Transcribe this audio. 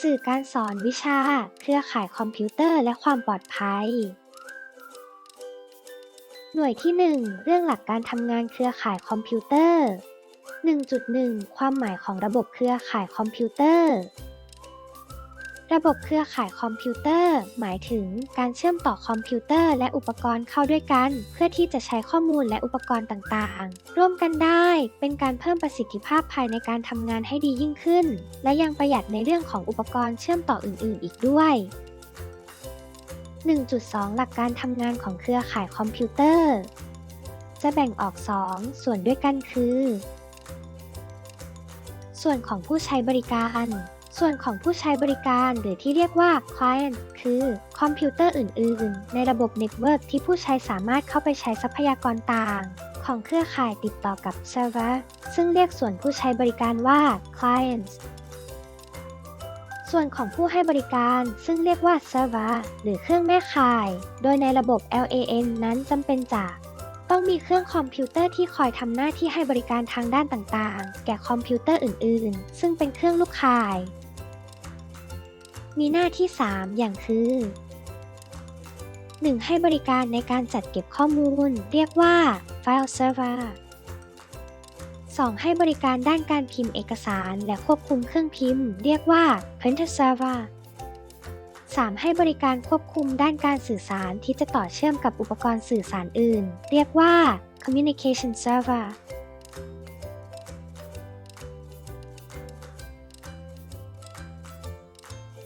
สื่อการสอนวิชา เครือข่ายคอมพิวเตอร์และความปลอดภัย หน่วยที่ 1 เรื่องหลักการทำงานเครือข่ายคอมพิวเตอร์ 1.1 ความหมายของระบบเครือข่ายคอมพิวเตอร์ ระบบเครือข่ายคอมพิวเตอร์ หมายถึงการเชื่อมต่อคอมพิวเตอร์และอุปกรณ์เข้าด้วยกัน เพื่อที่จะใช้ข้อมูลและอุปกรณ์ต่างๆ ร่วมกันได้ เป็นการเพิ่มประสิทธิภาพภายในการทำงานให้ดียิ่งขึ้น และยังประหยัดในเรื่องของอุปกรณ์เชื่อมต่ออื่นๆ อีกด้วย 1.2 หลักการทำงานของเครือข่ายคอมพิวเตอร์ จะแบ่งออก 2 ส่วนด้วยกันคือ ส่วนของผู้ใช้บริการ ส่วนของผู้ใช้บริการหรือที่เรียกว่า client คือคอมพิวเตอร์อื่น ๆ ในระบบเน็ตเวิร์กที่ผู้ใช้สามารถเข้าไปใช้ทรัพยากรต่าง ของเครือข่ายติดต่อกับ server ซึ่งเรียกส่วนผู้ใช้บริการว่า clients ส่วนของผู้ให้บริการซึ่งเรียกว่า server หรือเครื่องแม่ข่าย โดยในระบบ LAN นั้นจำเป็นจากต้องมีเครื่องคอมพิวเตอร์ที่คอยทำหน้าที่ให้บริการทางด้านต่างๆ แก่คอมพิวเตอร์อื่น ๆ ซึ่งเป็นเครื่องลูกข่าย มีหน้าที่ 3 อย่างคือ 1. ให้บริการในการจัดเก็บข้อมูล เรียกว่า File Server 2. ให้บริการด้านการพิมพ์เอกสารและควบคุมเครื่องพิมพ์ เรียกว่า Printer Server 3. ให้บริการควบคุมด้านการสื่อสารที่จะต่อเชื่อมกับอุปกรณ์สื่อสารอื่น เรียกว่า Communication Server